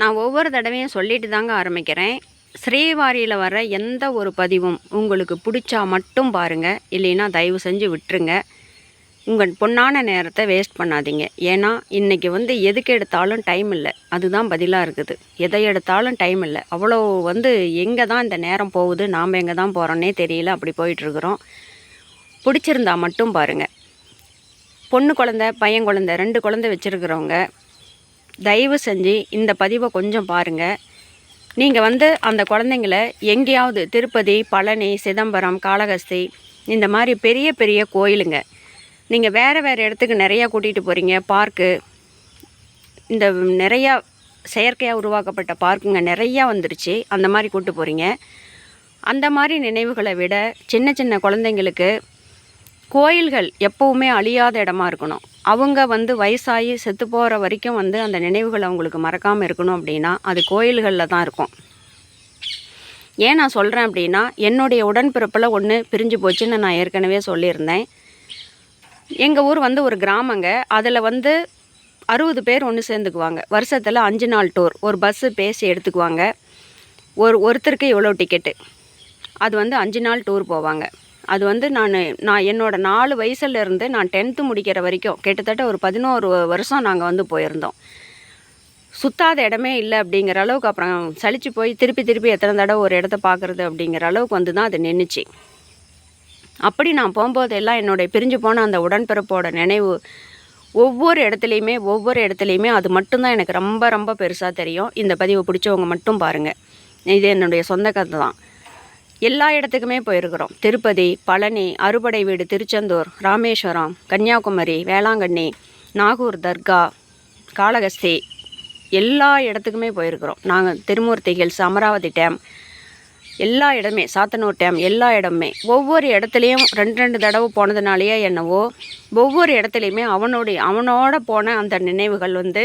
நான் ஒவ்வொரு தடவையும் சொல்லிட்டு தாங்க ஆரம்பிக்கிறேன். ஸ்ரீவாரியில் வர எந்த ஒரு பதிவும் உங்களுக்கு பிடிச்சா மட்டும் பாருங்கள் இல்லைன்னா தயவு செஞ்சு விட்டுருங்க. உங்கள் பொன்னான நேரத்தை வேஸ்ட் பண்ணாதீங்க. ஏன்னா இன்றைக்கி வந்து எதுக்கு எடுத்தாலும் டைம் இல்லை. அதுதான் பதிலாக இருக்குது. எதை எடுத்தாலும் டைம் இல்லை. அவ்வளோ வந்து எங்கே தான் இந்த நேரம் போகுது? நாம் எங்கே தான் போகிறோன்னே தெரியல. அப்படி போயிட்டுருக்குறோம் பிடிச்சிருந்தா மட்டும் பாருங்கள் பொண்ணு குழந்த பையன் குழந்த ரெண்டு குழந்தை வச்சுருக்கிறவங்க தயவு செஞ்சு இந்த பதிவை கொஞ்சம் பாருங்கள் நீங்கள் வந்து அந்த குழந்தைங்கள எங்கேயாவது திருப்பதி பழனி சிதம்பரம் காளகஸ்தி இந்த மாதிரி பெரிய பெரிய கோயிலுங்க. நீங்கள் வேறு வேறு இடத்துக்கு நிறையா கூட்டிகிட்டு போகிறீங்க பார்க்கு இந்த நிறையா செயற்கையாக உருவாக்கப்பட்ட பார்க்குங்க நிறையா வந்துருச்சு அந்த மாதிரி கூட்டு போகிறீங்க அந்த மாதிரி நினைவுகளை விட சின்ன சின்ன குழந்தைங்களுக்கு கோயில்கள் எப்போவுமே அழியாத இடமா இருக்கணும். அவங்க வந்து வயசாகி செத்து போகிற வரைக்கும் வந்து அந்த நினைவுகள் அவங்களுக்கு மறக்காமல் இருக்கணும் அப்படின்னா அது கோயில்களில் தான் இருக்கும். ஏன் நான் சொல்கிறேன் அப்படின்னா என்னுடைய உடன்பிறப்பில் ஒன்று பிரிஞ்சு போச்சுன்னு நான் ஏற்கனவே சொல்லியிருந்தேன். எங்கள் ஊர் வந்து ஒரு கிராமங்க. அதில் வந்து அறுபது பேர் ஒன்று சேர்ந்துக்குவாங்க. வருஷத்தில் அஞ்சு நாள் டூர். ஒரு பஸ்ஸு பேசி எடுத்துக்குவாங்க. ஒரு ஒருத்தருக்கு இவ்வளோ டிக்கெட்டு அது வந்து அஞ்சு நாள் டூர் போவாங்க. அது வந்து நான் நான் என்னோடய நாலு வயசுலேருந்து நான் டென்த்து முடிக்கிற வரைக்கும் கிட்டத்தட்ட ஒரு பதினோரு வருஷம் நாங்கள் வந்து போயிருந்தோம். சுத்தாத இடமே இல்லை அப்படிங்கிற அளவுக்கு அப்புறம் சளிச்சு போய் திருப்பி திருப்பி எத்தனை தடவை ஒரு இடத்த பார்க்குறது அப்படிங்கிற அளவுக்கு வந்து தான் அது நின்றுச்சு அப்படி நான் போகும்போதெல்லாம் என்னுடைய பிரிஞ்சு போன அந்த உடன்பிறப்போட நினைவு ஒவ்வொரு இடத்துலையுமே ஒவ்வொரு இடத்துலையுமே அது மட்டும்தான் எனக்கு ரொம்ப ரொம்ப பெருசாக தெரியும். இந்த பதிவை பிடிச்சவங்க மட்டும் பாருங்கள் இது என்னுடைய சொந்த கதை தான் எல்லா இடத்துக்குமே போயிருக்கிறோம். திருப்பதி பழனி அறுபடை வீடு திருச்செந்தூர் ராமேஸ்வரம் கன்னியாகுமரி வேளாங்கண்ணி நாகூர் தர்கா காளகஸ்தி எல்லா இடத்துக்குமே போயிருக்கிறோம். நாங்கள் திருமூர்த்தி ஹில்ஸ் அமராவதி டேம் எல்லா இடமே சாத்தனூர் டேம் எல்லா இடமுமே ஒவ்வொரு இடத்துலையும் ரெண்டு ரெண்டு தடவை போனதுனாலேயே என்னவோ ஒவ்வொரு இடத்துலையுமே அவனுடைய அவனோட போன அந்த நினைவுகள் வந்து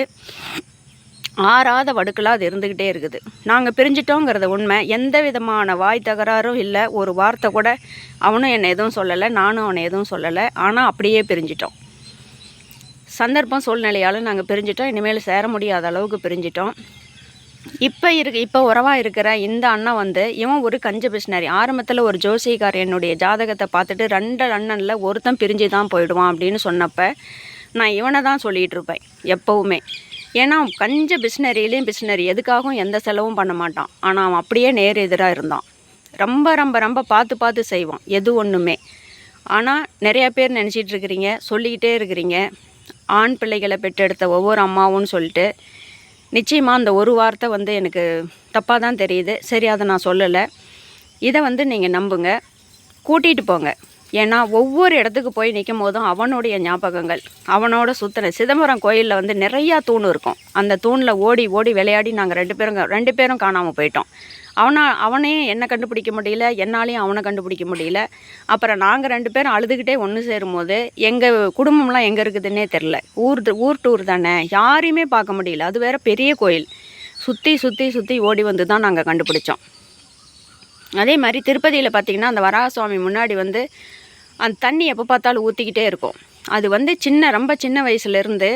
ஆறாத வடுக்கலாக அது இருந்துக்கிட்டே இருக்குது. நாங்கள் பிரிஞ்சிட்டோங்கிறத உண்மை. எந்த விதமான வாய் தகராறும் இல்லை. ஒரு வார்த்தை கூட அவனும் என்னை எதுவும் சொல்லலை நானும் அவனை எதுவும் சொல்லலை. ஆனால் அப்படியே பிரிஞ்சிட்டோம். சந்தர்ப்பம் சூழ்நிலையால் நாங்கள் பிரிஞ்சிட்டோம். இனிமேல் சேர முடியாத அளவுக்கு பிரிஞ்சிட்டோம். இப்போ இருக்கு இப்போ உறவாக இருக்கிற இந்த அண்ணன் வந்து இவன் ஒரு கஞ்ச பிஸ்னரி ஆரம்பத்தில் ஒரு ஜோசிகார் என்னுடைய ஜாதகத்தை பார்த்துட்டு ரெண்டு அண்ணனில் ஒருத்தன் பிரிஞ்சு தான் போயிடுவான் அப்படின்னு சொன்னப்போ நான் இவனை தான் சொல்லிகிட்டு இருப்பேன் எப்போவுமே. ஏன்னா கஞ்ச பிஸ்னரிலையும் பிஸ்னரி எதுக்காகவும் எந்த செலவும் பண்ண மாட்டான். ஆனால் அவன் அப்படியே நேர் எதிராக இருந்தான். ரொம்ப ரொம்ப ரொம்ப பார்த்து பார்த்து செய்வான் எது ஒன்றுமே ஆனால் நிறையா பேர் நினச்சிட்டு இருக்கிறீங்க சொல்லிக்கிட்டே இருக்கிறீங்க. ஆண் பிள்ளைகளை பெற்றெடுத்த ஒவ்வொரு அம்மாவும் சொல்லிட்டு நிச்சயமாக அந்த ஒரு வார்த்தை வந்து எனக்கு தப்பாக தான் தெரியுது. சரி அதை நான் சொல்லலை. இதை வந்து நீங்கள் நம்புங்க. கூட்டிகிட்டு போங்க. ஏன்னா ஒவ்வொரு இடத்துக்கு போய் நிற்கும் போதும் அவனுடைய ஞாபகங்கள் அவனோட சுத்தின. சிதம்பரம் கோயிலில் வந்து நிறையா தூண் இருக்கும். அந்த தூணில் ஓடி ஓடி விளையாடி நாங்கள் ரெண்டு பேரும் ரெண்டு பேரும் காணாமல் போயிட்டோம். அவனா அவனையும் என்னை கண்டுபிடிக்க முடியல என்னாலையும் அவனை கண்டுபிடிக்க முடியல. அப்புறம் நாங்கள் ரெண்டு பேரும் அழுதுகிட்டே ஒன்று சேரும்போது எங்கள் குடும்பம்லாம் எங்கே இருக்குதுன்னே தெரில ஊர் ஊர் டூர் தானே யாரையுமே பார்க்க முடியல. அது வேற பெரிய கோயில். சுற்றி சுற்றி சுற்றி ஓடி வந்து தான் நாங்கள் கண்டுபிடிச்சோம். அதே மாதிரி திருப்பதியில் பார்த்தீங்கன்னா அந்த வராசுவாமி முன்னாடி வந்து அந்த தண்ணி எப்போ பார்த்தாலும் ஊற்றிக்கிட்டே இருக்கும். அது வந்து சின்ன ரொம்ப சின்ன வயசுலேருந்து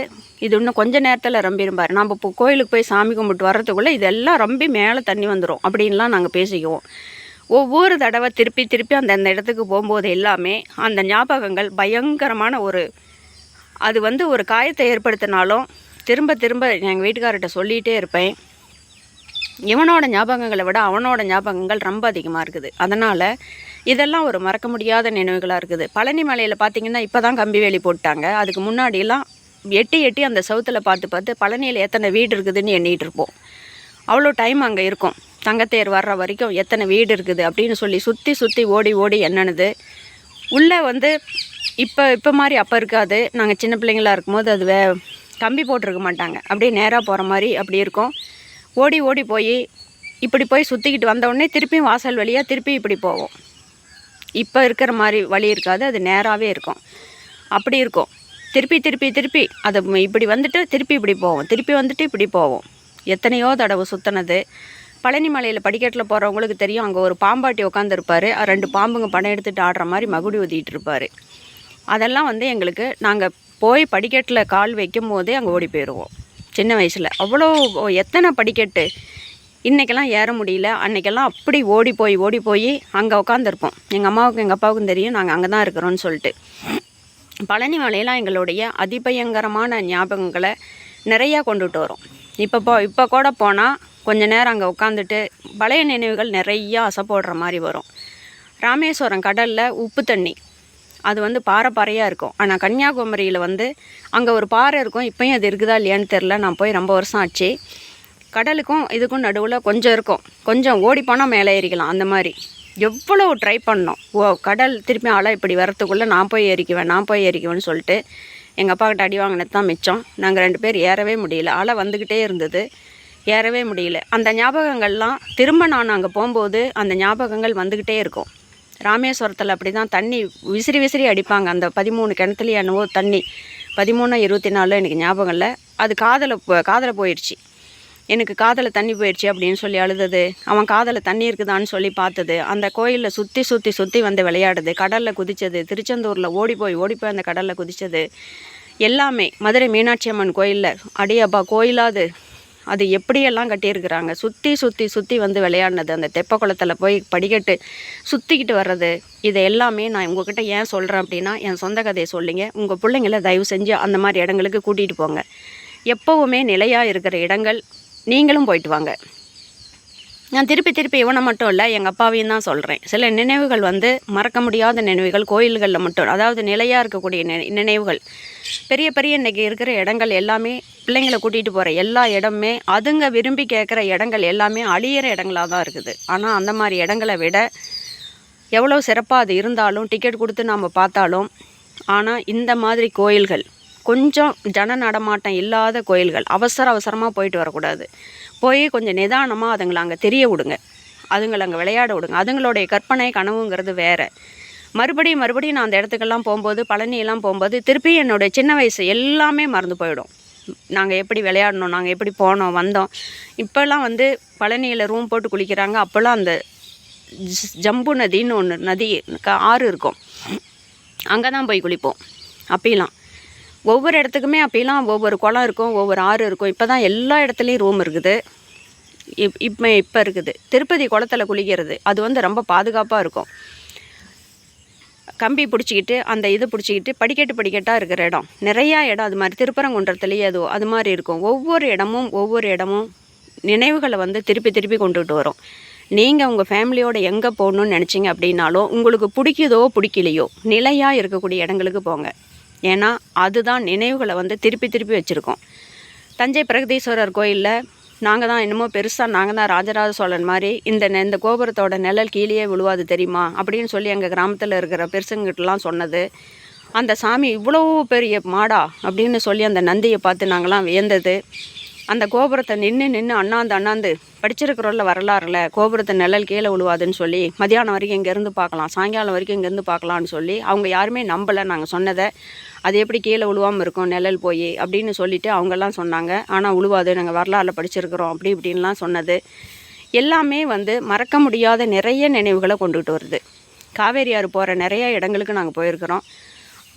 இது இன்னும் கொஞ்சம் நேரத்தில் ரம்பிரும்பார் நம்ம இப்போ கோயிலுக்கு போய் சாமி கும்பிட்டு வர்றதுக்குள்ளே இதெல்லாம் ரம்பி மேலே தண்ணி வந்துடும் அப்படின்லாம் நாங்கள் பேசிக்குவோம். ஒவ்வொரு தடவை திருப்பி திருப்பி அந்த அந்த இடத்துக்கு போகும்போது எல்லாமே அந்த ஞாபகங்கள் பயங்கரமான ஒரு அது வந்து ஒரு காயத்தை ஏற்படுத்தினாலும் திரும்ப திரும்ப எங்கள் வீட்டுக்காரர்கிட்ட சொல்லிகிட்டே இருப்பேன். இவனோட ஞாபகங்களை விட அவனோட ஞாபகங்கள் ரொம்ப அதிகமாக இருக்குது. அதனால் இதெல்லாம் ஒரு மறக்க முடியாத நினைவுகளாக இருக்குது. பழனி மலையில் பார்த்தீங்கன்னா இப்போ தான் கம்பி வேலி போட்டாங்க. அதுக்கு முன்னாடியெல்லாம் எட்டி எட்டி அந்த சவுத்தில் பார்த்து பார்த்து பழனியில் எத்தனை வீடு இருக்குதுன்னு எண்ணிகிட்டு இருப்போம். அவ்வளோ டைம் அங்கே இருக்கும். தங்கத்தேர் வர்ற வரைக்கும் எத்தனை வீடு இருக்குது அப்படின்னு சொல்லி சுற்றி சுற்றி ஓடி ஓடி எண்ணனுது உள்ளே வந்து இப்போ இப்போ மாதிரி அப்போ இருக்காது. நாங்கள் சின்ன பிள்ளைங்களா இருக்கும்போது அது வே கம்பி போட்டிருக்க மாட்டாங்க. அப்படியே நேராக போகிற மாதிரி அப்படி இருக்கும். ஓடி ஓடி போய் இப்படி போய் சுற்றிக்கிட்டு வந்த உடனே திருப்பியும் வாசல் வழியாக திருப்பி இப்படி போவோம். இப்போ இருக்கிற மாதிரி வழி இருக்காது அது நேராகவே இருக்கும். அப்படி இருக்கும். திருப்பி திருப்பி திருப்பி அதை இப்படி வந்துட்டு திருப்பி இப்படி போவோம். திருப்பி வந்துட்டு இப்படி போவோம். எத்தனையோ தடவை சுற்றினது பழனி மலையில் படிக்கட்டில் போகிறவங்களுக்கு தெரியும் அங்கே ஒரு பாம்பாட்டி உட்காந்துருப்பார் ரெண்டு பாம்புங்க பணம் எடுத்துகிட்டு ஆடுற மாதிரி மகுடி ஊதிட்டு இருப்பார் அதெல்லாம் வந்து எங்களுக்கு நாங்கள் போய் படிக்கட்டில் கால் வைக்கும் போதே அங்கே ஓடி போயிடுவோம் சின்ன வயசில். அவ்வளோ எத்தனை படிக்கட்டு? இன்றைக்கெல்லாம் ஏற முடியல. அன்றைக்கெல்லாம் அப்படி ஓடி போய் ஓடி போய் அங்கே உட்காந்துருப்போம் எங்கள் அம்மாவுக்கும் எங்கள் அப்பாவுக்கும் தெரியும் நாங்கள் அங்கே தான் இருக்கிறோன்னு சொல்லிட்டு. பழனி மலையெல்லாம் எங்களுடைய அதிபயங்கரமான ஞாபகங்களை நிறையா கொண்டுட்டு வரும். இப்போ போ இப்போ கூட போனால் கொஞ்ச நேரம் அங்கே உட்காந்துட்டு பழைய நினைவுகள் நிறையா அசைப்போடுற மாதிரி வரும். ராமேஸ்வரம் கடலில் உப்பு தண்ணி. அது வந்து பாறை பாறையாக இருக்கும். ஆனால் கன்னியாகுமரியில் வந்து அங்கே ஒரு பாறை இருக்கும். இப்போயும் அது இருக்குதா இல்லையான்னு தெரில நான் போய் ரொம்ப வருஷம் ஆச்சு. கடலுக்கும் இதுக்கும் நடுவில் கொஞ்சம் இருக்கும். கொஞ்சம் ஓடி போனால் மேலே ஏறிக்கலாம் அந்த மாதிரி. எவ்வளோ ட்ரை பண்ணோம். ஓ கடல் திருப்பி ஆளை இப்படி வரத்துக்குள்ளே நான் போய் ஏறிக்குவேன் நான் போய் ஏறிக்குவேன்னு சொல்லிட்டு எங்கள் அப்பா கிட்ட அடி வாங்கினது தான் மிச்சம். நாங்கள் ரெண்டு பேர் ஏறவே முடியல. அலை வந்துக்கிட்டே இருந்தது. ஏறவே முடியல. அந்த ஞாபகங்கள்லாம் திரும்ப நான் அங்கே போகும்போது அந்த ஞாபகங்கள் வந்துக்கிட்டே இருக்கும். ராமேஸ்வரத்தில் அப்படி தான் தண்ணி விசிறி விசிறி அடிப்பாங்க. அந்த பதிமூணு கிணத்துலேயே என்னவோ தண்ணி. பதிமூணு இருபத்தி நாலு எனக்கு ஞாபகம் இல்லை. அது காதில் காதில் போயிடுச்சு எனக்கு காதில் தண்ணி போயிடுச்சு அப்படின்னு சொல்லி அழுதது. அவன் காதில் தண்ணி இருக்குதான்னு சொல்லி பார்த்தது. அந்த கோயிலில் சுற்றி சுற்றி சுற்றி வந்து விளையாடுது. கடலில் குதித்தது திருச்செந்தூரில் ஓடி போய் ஓடி போய் அந்த கடலில் குதித்தது எல்லாமே மதுரை மீனாட்சி அம்மன் கோயிலில். அடியப்பா கோயிலாது அது? எப்படியெல்லாம் கட்டியிருக்கிறாங்க? சுற்றி சுற்றி சுற்றி வந்து விளையாடினது. அந்த தெப்ப குளத்தில் போய் படிக்கட்டு சுற்றிக்கிட்டு வர்றது. இதை எல்லாமே நான் உங்ககிட்ட ஏன் சொல்கிறேன் அப்படின்னா என் சொந்த கதையை சொல்லிங்க. உங்கள் பிள்ளைங்கள தயவு செஞ்சு அந்த மாதிரி இடங்களுக்கு கூட்டிகிட்டு போங்க. எப்போவுமே நிலையாக இருக்கிற இடங்கள் நீங்களும் போயிட்டு வாங்க. நான் திருப்பி திருப்பி இவனை மட்டும் இல்லை எங்கள் அப்பாவையும் தான் சொல்கிறேன் சில நினைவுகள் வந்து மறக்க முடியாத நினைவுகள் கோயில்களில் மட்டும் அதாவது நிலையாக இருக்கக்கூடிய நினை நினைவுகள். பெரிய பெரிய இன்றைக்கி இருக்கிற இடங்கள் எல்லாமே பிள்ளைங்களை கூட்டிகிட்டு போகிற எல்லா இடமுமே அதுங்க விரும்பி கேட்குற இடங்கள் எல்லாமே அழியிற இடங்களாக தான் இருக்குது. ஆனால் அந்த மாதிரி இடங்களை விட எவ்வளோ சிறப்பாக அது இருந்தாலும் டிக்கெட் கொடுத்து நாம் பார்த்தாலும் ஆனால் இந்த மாதிரி கோயில்கள் கொஞ்சம் ஜன நடமாட்டம் இல்லாத கோயில்கள் அவசர அவசரமாக போயிட்டு வரக்கூடாது. போய் கொஞ்சம் நிதானமாக அதுங்களை அங்கே தெரிய விடுங்க. அதுங்களை அங்கே விளையாட விடுங்க. அதுங்களுடைய கற்பனை கனவுங்கிறது வேறு. மறுபடியும் மறுபடியும் நான் அந்த இடத்துக்கெல்லாம் போகும்போது பழனியெல்லாம் போகும்போது திருப்பி என்னுடைய சின்ன வயசு எல்லாமே மறந்து போயிடும். நாங்கள் எப்படி விளையாடணும் நாங்கள் எப்படி போனோம் வந்தோம். இப்போல்லாம் வந்து பழனியில் ரூம் போட்டு குளிக்கிறாங்க. அப்போல்லாம் அந்த ஜம்பு நதின்னு ஒன்று நதி க- ஆறு இருக்கும். அங்கே தான் போய் குளிப்போம். அப்பெல்லாம் ஒவ்வொரு இடத்துக்குமே அப்பெல்லாம் ஒவ்வொரு குளம் இருக்கும் ஒவ்வொரு ஆறு இருக்கும். இப்போ தான் எல்லா இடத்துலையும் ரூம் இருக்குது. இப் இப்போ இப்போ இருக்குது. திருப்பதி குளத்துல குளிக்கிறது அது வந்து ரொம்ப பாதுகாப்பாக இருக்கும். கம்பி பிடிச்சிக்கிட்டு அந்த இது பிடிச்சிக்கிட்டு படிக்கட்டு படிக்கட்டாக இருக்கிற இடம். நிறையா இடம் அது மாதிரி திருப்பரங்குன்றத்துலேயே அது அது மாதிரி இருக்கும். ஒவ்வொரு இடமும் ஒவ்வொரு இடமும் நினைவுகளை வந்து திருப்பி திருப்பி கொண்டுகிட்டு வரும். நீங்கள் உங்கள் ஃபேமிலியோட எங்கே போகணுன்னு நினச்சிங்க அப்படின்னாலும் உங்களுக்கு பிடிக்குதோ பிடிக்கலையோ நிலையாக இருக்கக்கூடிய இடங்களுக்கு போங்க. ஏன்னா அதுதான் நினைவுகளை வந்து திருப்பி திருப்பி வச்சுருக்கோம். தஞ்சை பிரகதீஸ்வரர் கோயிலில் நாங்கள் தான் என்னமோ பெருசாக நாங்கள் தான் ராஜராஜ சோழன் மாதிரி இந்த நெ- இந்த கோபுரத்தோட நிழல் கீழேயே விழுவாது தெரியுமா? அப்படின்னு சொல்லி எங்கள் கிராமத்தில் இருக்கிற பெருசுங்கிட்டலாம் சொன்னது. அந்த சாமி இவ்வளோ பெரிய மாடா அப்படின்னு சொல்லி அந்த நந்தியை பார்த்து நாங்களாம் வியந்தது. அந்த கோபுரத்தை நின்று நின்று அண்ணாந்து அண்ணாந்து படிச்சிருக்கிறோம்ல வரலாறுல கோபுரத்தை நிழல் கீழே விழுவாதுன்னு சொல்லி மதியானம் வரைக்கும் இங்கேருந்து பார்க்கலாம் சாயங்காலம் வரைக்கும் இங்கேருந்து பார்க்கலான்னு சொல்லி அவங்க யாருமே நம்பலை நாங்கள் சொன்னதை. அது எப்படி கீழே விழுவாமல் இருக்கும் நிழல் போய் அப்படின்னு சொல்லிட்டு அவங்கெல்லாம் சொன்னாங்க. ஆனால் விழுவாது நாங்கள் வரலாறுல படிச்சிருக்கிறோம் அப்படி இப்படின்லாம் சொன்னது. எல்லாமே வந்து மறக்க முடியாத நிறைய நினைவுகளை கொண்டுகிட்டு வருது. காவேரி ஆறு போகிற நிறைய இடங்களுக்கு நாங்கள் போயிருக்கிறோம்.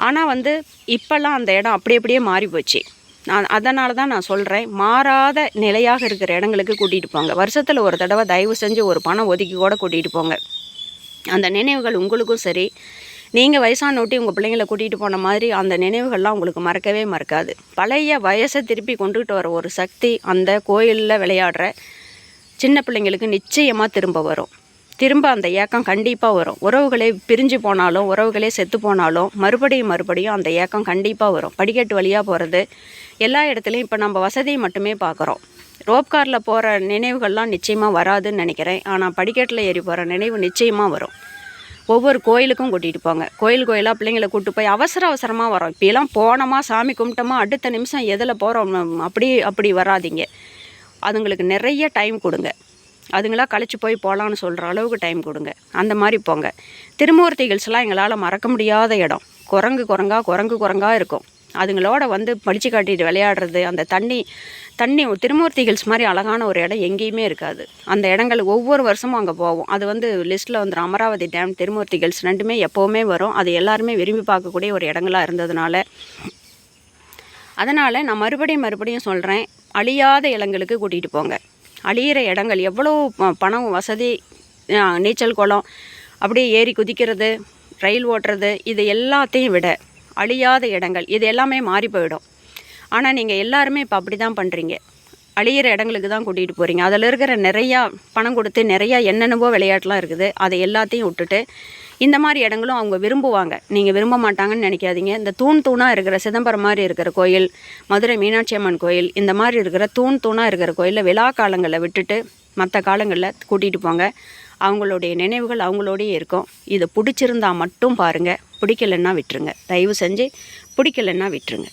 ஆனால் வந்து இப்போல்லாம் அந்த இடம் அப்படி அப்படியே மாறி போச்சு நான் அதனால தான் நான் சொல்கிறேன் மாறாத நிலையாக இருக்கிற இடங்களுக்கு கூட்டிகிட்டு போங்க. வருஷத்தில் ஒரு தடவை தயவு செஞ்சு ஒரு பணம் ஒதுக்கி கூட கூட்டிகிட்டு போங்க. அந்த நினைவுகள் உங்களுக்கும் சரி நீங்கள் வயசான ஒட்டி உங்கள் பிள்ளைங்கள கூட்டிகிட்டு போன மாதிரி அந்த நினைவுகள்லாம் உங்களுக்கு மறக்கவே மறக்காது. பழைய வயசை திருப்பி கொண்டுகிட்டு வர ஒரு சக்தி அந்த கோயிலில் விளையாடுற சின்ன பிள்ளைங்களுக்கு நிச்சயமாக திரும்ப வரும். திரும்ப அந்த ஏக்கம் கண்டிப்பாக வரும். உறவுகளே பிரிஞ்சு போனாலும் உறவுகளே செத்து போனாலும் மறுபடியும் மறுபடியும் அந்த ஏக்கம் கண்டிப்பாக வரும். படிக்கட்டு வழியாக போகிறது எல்லா இடத்துலையும் இப்போ நம்ம வசதியை மட்டுமே பார்க்குறோம் ரோப் காரில் போகிற நினைவுகள்லாம் நிச்சயமாக வராதுன்னு நினைக்கிறேன். ஆனால் படிக்கட்டில் ஏறி போகிற நினைவு நிச்சயமாக வரும். ஒவ்வொரு கோயிலுக்கும் கூட்டிகிட்டு போங்க. கோயில் கோயிலாக பிள்ளைங்களை கூப்பிட்டு போய் அவசர அவசரமாக வரோம். இப்போலாம் போனோமா சாமி கும்பிட்டோமா அடுத்த நிமிஷம் எதில் போகிறோம் அப்படி அப்படி வராதீங்க. அதுங்களுக்கு நிறைய டைம் கொடுங்க. அதுங்களா கழிச்சு போய் போகலான்னு சொல்கிற அளவுக்கு டைம் கொடுங்க. அந்த மாதிரி போங்க. திருமூர்த்தி ஹில்ஸ்லாம் எங்களால் மறக்க முடியாத இடம். குரங்கு குரங்கா குரங்கு குரங்கா இருக்கும். அதுங்களோட வந்து பளிச்சு காட்டிட்டு விளையாடுறது அந்த தண்ணி தண்ணி திருமூர்த்தி ஹில்ஸ் மாதிரி அழகான ஒரு இடம் எங்கேயுமே இருக்காது. அந்த இடங்கள் ஒவ்வொரு வருஷமும் அங்கே போவோம் அது வந்து லிஸ்ட்டில் வந்து அமராவதி டேம் திருமூர்த்தி ஹில்ஸ் ரெண்டுமே எப்போவுமே வரும். அது எல்லாருமே விரும்பி பார்க்கக்கூடிய ஒரு இடங்களாக இருந்ததுனால. அதனால் நான் மறுபடியும் மறுபடியும் சொல்கிறேன் அழியாத இடங்களுக்கு கூட்டிகிட்டு போங்க. அழியிற இடங்கள் எவ்வளோ ப- பணம் வசதி நீச்சல் குளம் அப்படியே ஏறி குதிக்கிறது ரயில் ஓட்டுறது இது எல்லாத்தையும் விட அழியாத இடங்கள் இது எல்லாமே மாறி போயிடும். ஆனால் நீங்கள் எல்லாருமே இப்போ அப்படி தான் பண்ணுறீங்க அழியிற இடங்களுக்கு தான் கூட்டிகிட்டு போகிறீங்க அதில் இருக்கிற நிறையா பணம் கொடுத்து நிறையா என்னென்னவோ விளையாட்டுலாம் இருக்குது. அதை எல்லாத்தையும் விட்டுட்டு இந்த மாதிரி இடங்களும் அவங்க விரும்புவாங்க. நீங்கள் விரும்ப மாட்டாங்கன்னு நினைக்காதீங்க. இந்த தூண் தூணாக இருக்கிற சிதம்பரம் மாதிரி இருக்கிற கோயில் மதுரை மீனாட்சி அம்மன் கோயில் இந்த மாதிரி இருக்கிற தூண் தூணாக இருக்கிற கோயிலில் விழா காலங்களில் விட்டுட்டு மற்ற காலங்களில் கூட்டிகிட்டு போங்க. அவங்களுடைய நினைவுகள் அவங்களோடயே இருக்கும். இதை பிடிச்சிருந்தா மட்டும் பாருங்கள் பிடிக்கலன்னா விட்டுருங்க. தயவு செஞ்சு பிடிக்கலன்னா விட்டுருங்க.